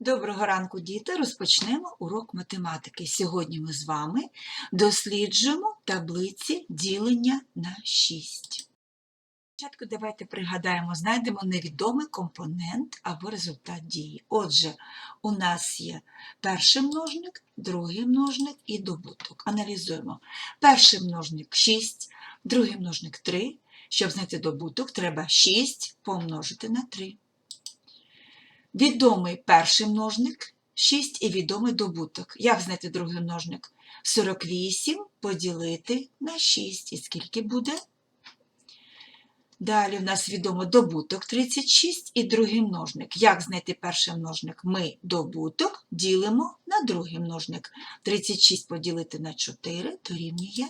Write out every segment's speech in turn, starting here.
Доброго ранку, діти! Розпочнемо урок математики. Сьогодні ми з вами досліджуємо таблиці ділення на 6. Спочатку давайте пригадаємо, знайдемо невідомий компонент або результат дії. Отже, у нас є перший множник, другий множник і добуток. Аналізуємо. Перший множник 6, другий множник 3. Щоб знайти добуток, треба 6 помножити на 3. Відомий перший множник 6 і відомий добуток. Як знайти другий множник? 48 поділити на 6. І скільки буде? Далі в нас відомо добуток 36 і другий множник. Як знайти перший множник? Ми добуток ділимо на другий множник. 36 поділити на 4 дорівнює.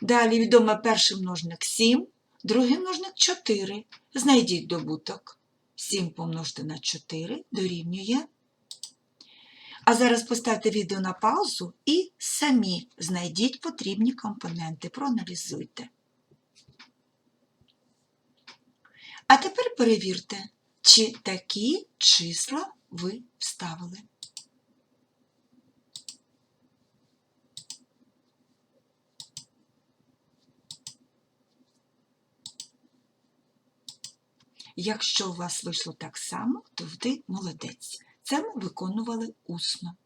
Далі відомо перший множник 7, другий множник 4. Знайдіть добуток. 7 помножити на 4 дорівнює. А зараз поставте відео на паузу і самі знайдіть потрібні компоненти, проаналізуйте. А тепер перевірте, чи такі числа ви вставили. Якщо у вас вийшло так само, то ви молодець. Це ми виконували усно.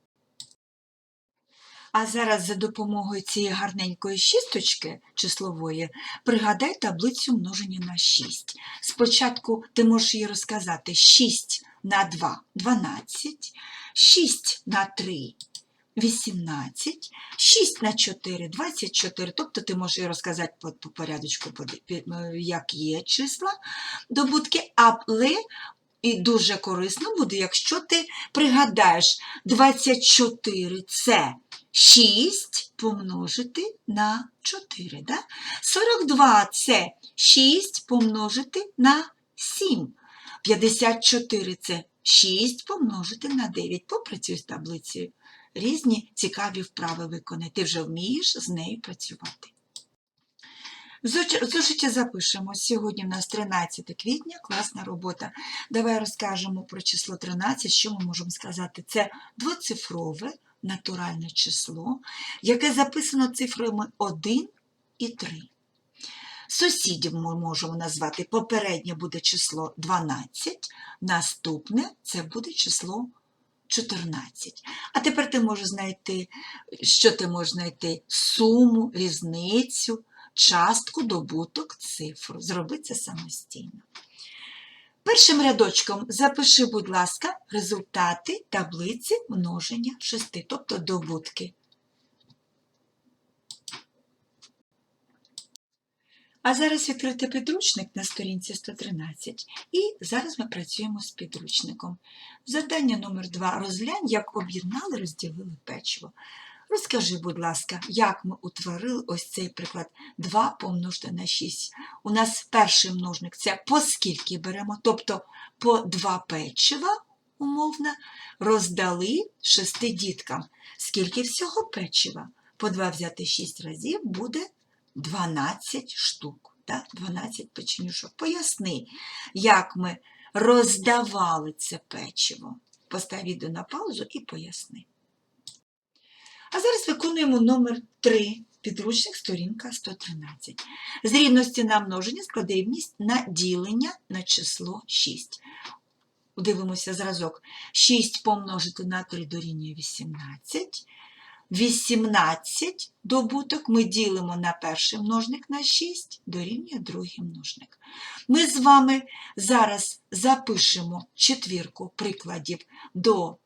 А зараз за допомогою цієї гарненької шісточки числової пригадай таблицю множення на 6. Спочатку ти можеш її розказати 6 на 2 – 12, 6 на 3 – 18, 6 на 4 – 24. Тобто ти можеш розказати по, по порядочку, як є числа, добутки, але і дуже корисно буде, якщо ти пригадаєш 24 це 6 помножити на 4. Да? 42 це 6 помножити на 7. 54 це 6 помножити на 9. Попрацюй з таблицею. Різні цікаві вправи виконай. Ти вже вмієш з нею працювати. В зошиті запишемо. Сьогодні в нас 13 квітня, класна робота. Давай розкажемо про число 13. Що ми можемо сказати? Це двоцифрове натуральне число, яке записано цифрами 1 і 3. Сусідів ми можемо назвати. Попереднє буде число 12, наступне це буде число 14. А тепер ти можеш знайти, що ти можеш знайти? Суму, різницю, частку, добуток, цифру. Зроби це самостійно. Першим рядочком запиши, будь ласка, результати таблиці множення 6, тобто добутки. А зараз відкрити підручник на сторінці 113. І зараз ми працюємо з підручником. Завдання номер 2. Розглянь, як об'єднали, розділили печиво. Розкажи, будь ласка, як ми утворили ось цей приклад 2 помножити на 6. У нас перший множник це по скільки беремо, тобто по 2 печива, умовно, роздали 6 діткам. Скільки всього печива? По 2 взяти 6 разів буде 12 штук. Так? 12 печенюшок. Поясни, як ми роздавали це печиво. Постав відео на паузу і поясни. А зараз виконуємо номер 3, підручник, сторінка 113. З рівності на множення складе рівність на ділення на число 6. Дивимося зразок. 6 помножити на 3 дорівнює 18. 18 добуток ми ділимо на перший множник на 6, дорівнює другий множник. Ми з вами зараз запишемо четвірку прикладів до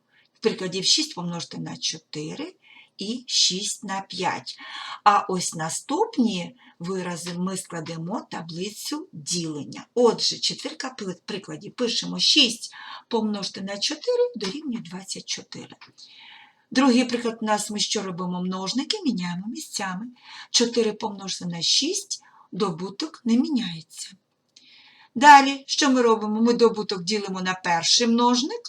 прикладів 6 помножити на 4 і 6 на 5. А ось наступні вирази ми складемо таблицю ділення. Отже, четвірка прикладів. Пишемо 6 помножити на 4 дорівнює 24. Другий приклад у нас ми що робимо? Множники міняємо місцями. 4 помножити на 6, добуток не міняється. Далі, що ми робимо? Ми добуток ділимо на перший множник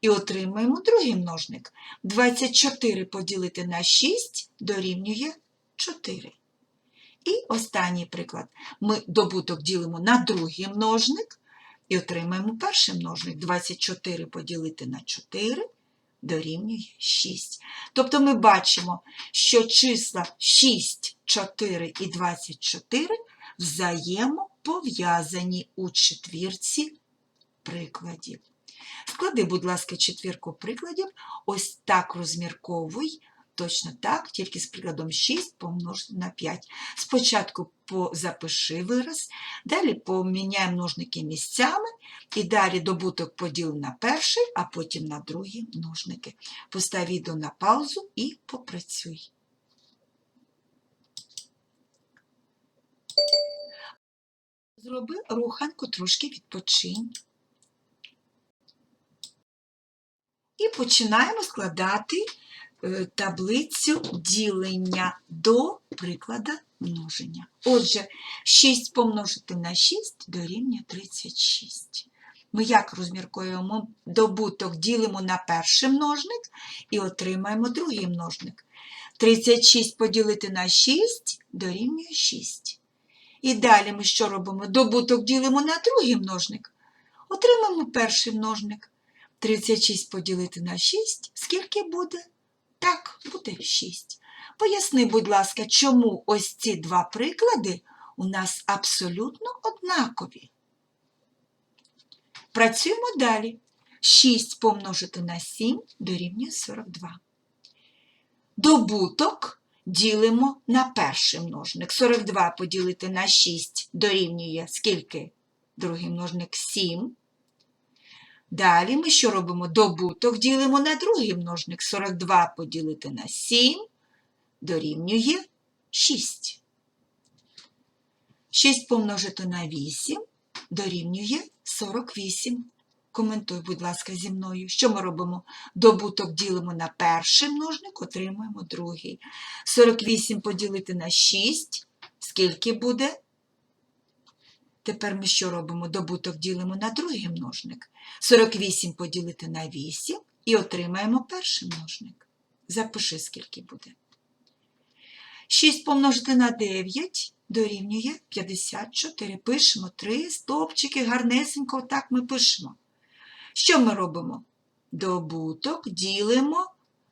і отримаємо другий множник. 24 поділити на 6 дорівнює 4. І останній приклад. Ми добуток ділимо на другий множник І отримаємо перший множник 24 поділити на 4 дорівнює 6. Тобто ми бачимо, що числа 6, 4 і 24 взаємопов'язані у четвірці прикладів. Склади, будь ласка, четвірку прикладів. Ось так розмірковуй. Точно так, тільки з прикладом 6 помножити на 5. Спочатку по- запиши вираз, далі поміняй множники місцями, і далі добуток поділ на перший, а потім на другі множники. Постав відео на паузу і попрацюй. Зроби руханку, трошки відпочинь. І починаємо складати таблицю ділення до приклада множення. Отже, 6 помножити на 6 дорівнює 36. Ми як розміркуємо добуток, ділимо на перший множник і отримаємо другий множник. 36 поділити на 6 дорівнює 6. І далі ми що робимо? Добуток ділимо на другий множник. Отримаємо перший множник. 36 поділити на 6, скільки буде? Так, буде 6. Поясни, будь ласка, чому ось ці два приклади у нас абсолютно однакові. Працюємо далі. 6 помножити на 7 дорівнює 42. Добуток ділимо на перший множник. 42 поділити на 6 дорівнює скільки? Другий множник 7. Далі ми що робимо? Добуток ділимо на другий множник. 42 поділити на 7 дорівнює 6. 6 помножити на 8 дорівнює 48. Коментуй, будь ласка, зі мною. Що ми робимо? Добуток ділимо на перший множник, отримуємо другий. 48 поділити на 6. Скільки буде? Тепер ми що робимо? Добуток ділимо на другий множник. 48 поділити на 8 і отримаємо перший множник. Запиши, скільки буде. 6 помножити на 9 дорівнює 54. Пишемо 3 стовпчики, гарнесенько, так ми пишемо. Що ми робимо? Добуток ділимо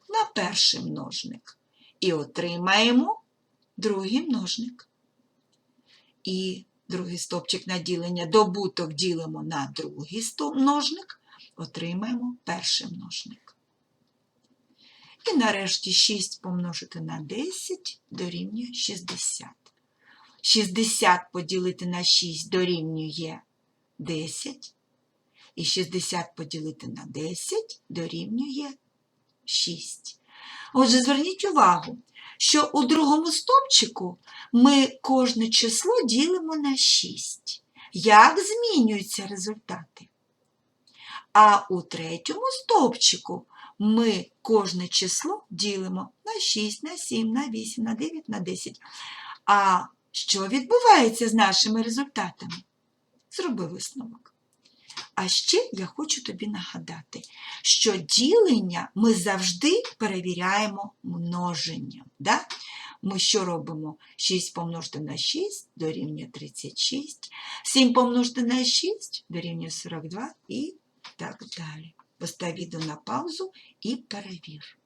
на перший множник. І отримаємо другий множник. І другий стовпчик на ділення. Добуток ділимо на другий множник, отримаємо перший множник. І нарешті 6 помножити на 10 дорівнює 60. 60 поділити на 6 дорівнює 10. І 60 поділити на 10 дорівнює 6. Отже, зверніть увагу, що у другому стопчику ми кожне число ділимо на 6. Як змінюються результати? А у третьому стовпчику ми кожне число ділимо на 6, на 7, на 8, на 9, на 10. А що відбувається з нашими результатами? Зроби висновок. А ще я хочу тобі нагадати, що ділення ми завжди перевіряємо множенням. Да? Ми що робимо? 6 помножити на 6 дорівнює 36, 7 помножити на 6 дорівнює 42 і так далі. Постав відео на паузу і перевір.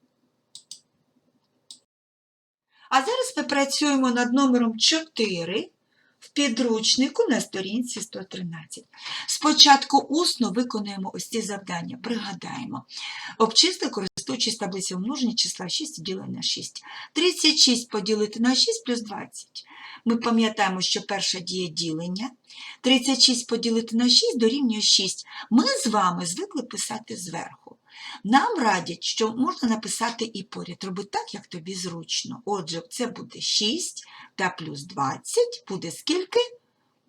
А зараз ми працюємо над номером 4 в підручнику на сторінці 113. Спочатку усно виконуємо ось ці завдання. Пригадаємо. Обчисли, користуючись таблицею множення числа 6 і ділення на 6. 36 поділити на 6 плюс 20. Ми пам'ятаємо, що перша дія ділення. 36 поділити на 6 дорівнює 6. Ми з вами звикли писати зверху. Нам радять, що можна написати і поряд. Роби так, як тобі зручно. Отже, це буде 6 та плюс 20 буде скільки?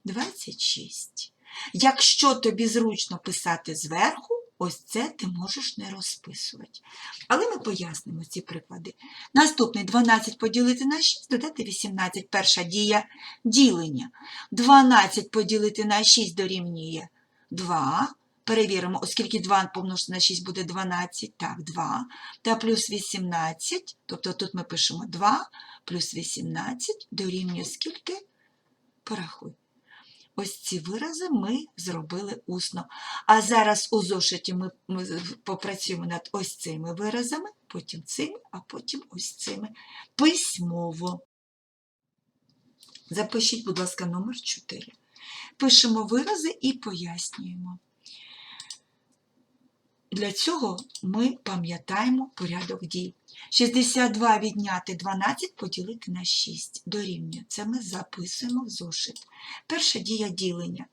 26. Якщо тобі зручно писати зверху, ось це ти можеш не розписувати. Але ми пояснимо ці приклади. Наступний 12 поділити на 6, додати 18. Перша дія ділення. 12 поділити на 6 дорівнює 2. Перевіримо, оскільки 2 помножити на 6 буде 12, так, 2, та плюс 18, тобто тут ми пишемо 2 плюс 18 дорівнює скільки? Порахуй. ось ці вирази ми зробили усно. А зараз у зошиті ми, ми попрацюємо над ось цими виразами, потім цими, а потім ось цими. Письмово. Запишіть, будь ласка, номер 4. Пишемо вирази і пояснюємо. Для цього ми пам'ятаємо порядок дій. 62 відняти 12 поділити на 6 дорівнює. Це ми записуємо в зошит. Перша дія ділення.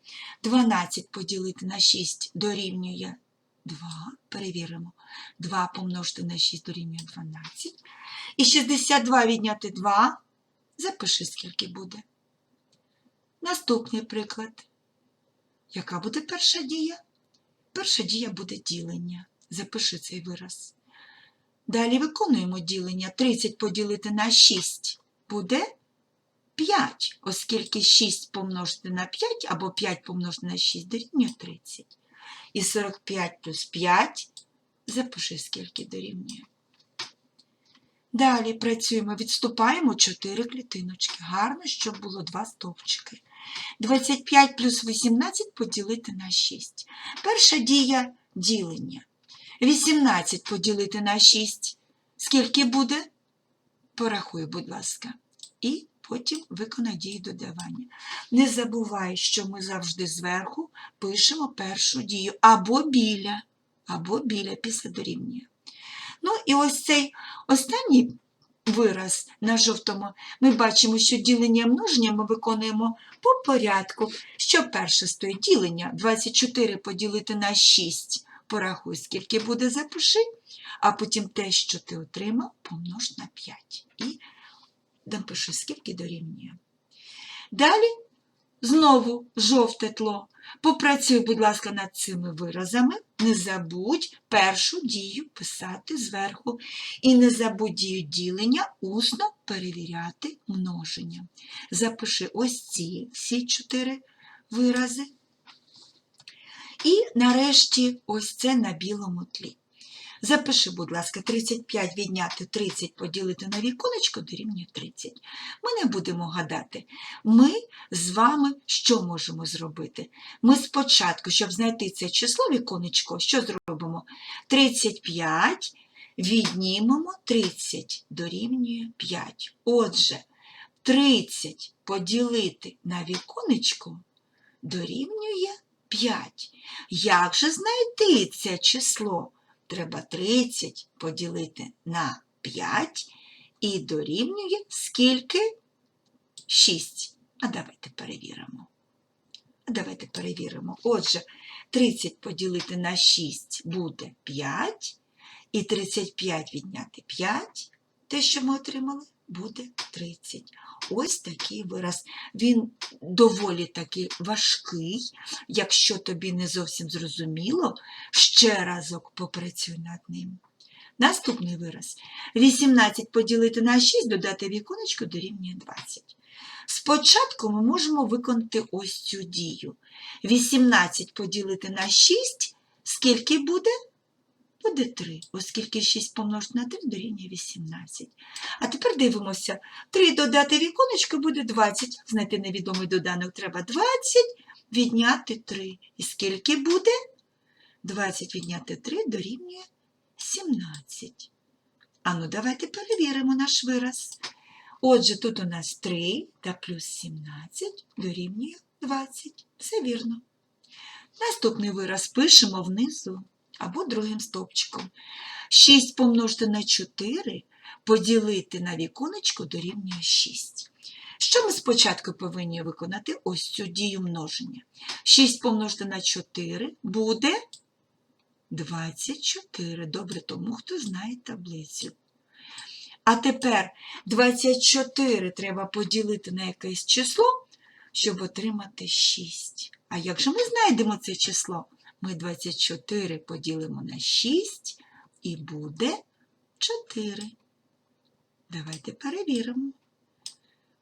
12 поділити на 6 дорівнює 2. Перевіримо. 2 помножити на 6 дорівнює 12. І 62 відняти 2. Запиши, скільки буде. Наступний приклад. Яка буде перша дія? Перша дія буде ділення. Запиши цей вираз. Далі виконуємо ділення. 30 поділити на 6 буде 5, оскільки 6 помножити на 5 або 5 помножити на 6 дорівнює 30. І 45 плюс 5 запиши, скільки дорівнює. Далі працюємо, відступаємо 4 клітиночки. Гарно, щоб було 2 стовпчики. 25 плюс 18 поділити на 6. Перша дія ділення. 18 поділити на 6. Скільки буде? Порахуй, будь ласка. І потім виконай дію додавання. Не забувай, що ми завжди зверху пишемо першу дію або біля, або біля після дорівнює. Ну і ось цей останній вираз на жовтому ми бачимо, що ділення множення ми виконуємо по порядку. Що перше стоїть ділення? 24 поділити на 6. Порахуй, скільки буде, запиши, а потім те, що ти отримав, помнож на 5. І напиши, скільки дорівнює. Далі знову жовте тло. Попрацюй, будь ласка, над цими виразами. Не забудь першу дію писати зверху. І не забудь дію ділення усно перевіряти множення. Запиши ось ці всі чотири вирази. І нарешті ось це на білому тлі. Запиши, будь ласка, 35 відняти 30 поділити на віконечко дорівнює 30. Ми не будемо гадати. Ми з вами що можемо зробити? Ми спочатку, щоб знайти це число віконечко, що зробимо? 35 віднімемо 30 дорівнює 5. Отже, 30 поділити на віконечко дорівнює 5. Як же знайти це число? Треба 30 поділити на 5 і дорівнює скільки? 6. А давайте перевіримо. Давайте перевіримо. Отже, 30 поділити на 6 буде 5, і 35 відняти 5, те, що ми отримали, буде 30. Ось такий вираз. Він доволі таки важкий. Якщо тобі не зовсім зрозуміло, ще разок попрацюй над ним. Наступний вираз. 18 поділити на 6, додати віконечко дорівнює 20. Спочатку ми можемо виконати ось цю дію. 18 поділити на 6, скільки буде? Буде 3, оскільки 6 помножити на 3 дорівнює 18. А тепер дивимося. 3 додати віконечко буде 20. Знайти невідомий доданок треба 20, відняти 3. І скільки буде? 20 відняти 3 дорівнює 17. Ану, давайте перевіримо наш вираз. Отже, тут у нас 3 та плюс 17 дорівнює 20. Все вірно. Наступний вираз пишемо внизу або другим стовпчиком. 6 помножити на 4 поділити на віконечко дорівнює 6. Що ми спочатку повинні виконати? Ось цю дію множення. 6 помножити на 4 буде 24. Добре, тому хто знає таблицю. А тепер 24 треба поділити на якесь число, щоб отримати 6. А як же ми знайдемо це число? Ми 24 поділимо на 6 і буде 4. Давайте перевіримо.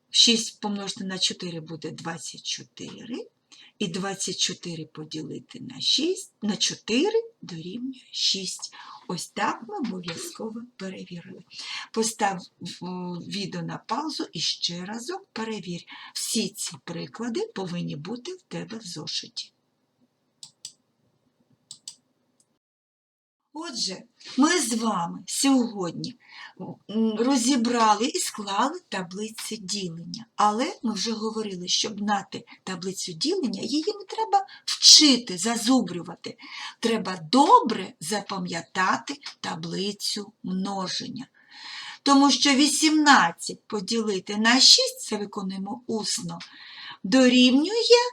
6 помножити на 4 буде 24. І 24 поділити на 6, на 4 дорівнює 6. Ось так ми обов'язково перевірили. Постав відео на паузу і ще разок перевір. Всі ці приклади повинні бути в тебе в зошиті. Отже, ми з вами сьогодні розібрали і склали таблиці ділення. Але ми вже говорили, щоб знати таблицю ділення, її не треба вчити, зазубрювати. Треба добре запам'ятати таблицю множення. Тому що 18 поділити на 6, це виконуємо усно, дорівнює.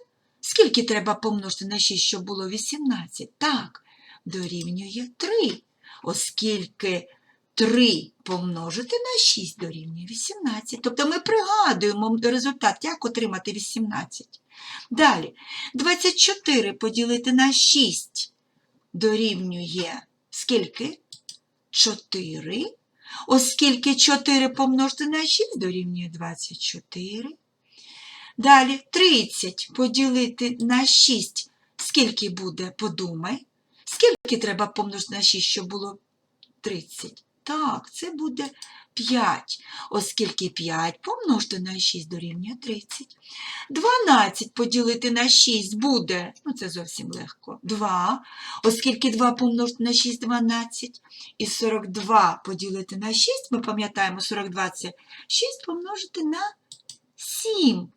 Скільки треба помножити на 6, щоб було 18? Так, дорівнює 3, оскільки 3 помножити на 6 дорівнює 18. Тобто ми пригадуємо результат, як отримати 18. Далі, 24 поділити на 6 дорівнює скільки? 4. Оскільки 4 помножити на 6 дорівнює 24. Далі 30 поділити на 6. Скільки буде? Подумай. Скільки треба помножити на 6, щоб було 30? Так, це буде 5. Оскільки 5 помножити на 6 дорівнює 30. 12 поділити на 6 буде, ну це зовсім легко, 2. Оскільки 2 помножити на 6 – 12. І 42 поділити на 6, ми пам'ятаємо, 42 це 6 помножити на 7.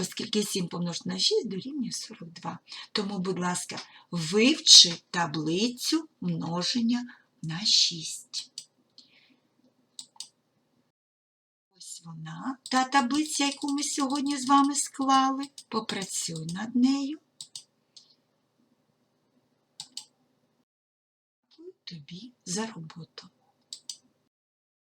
Оскільки 7 помножити на 6 дорівнює 42. Тому, будь ласка, вивчи таблицю множення на 6. Ось вона, та таблиця, яку ми сьогодні з вами склали. Попрацюй над нею. Тобі за роботу.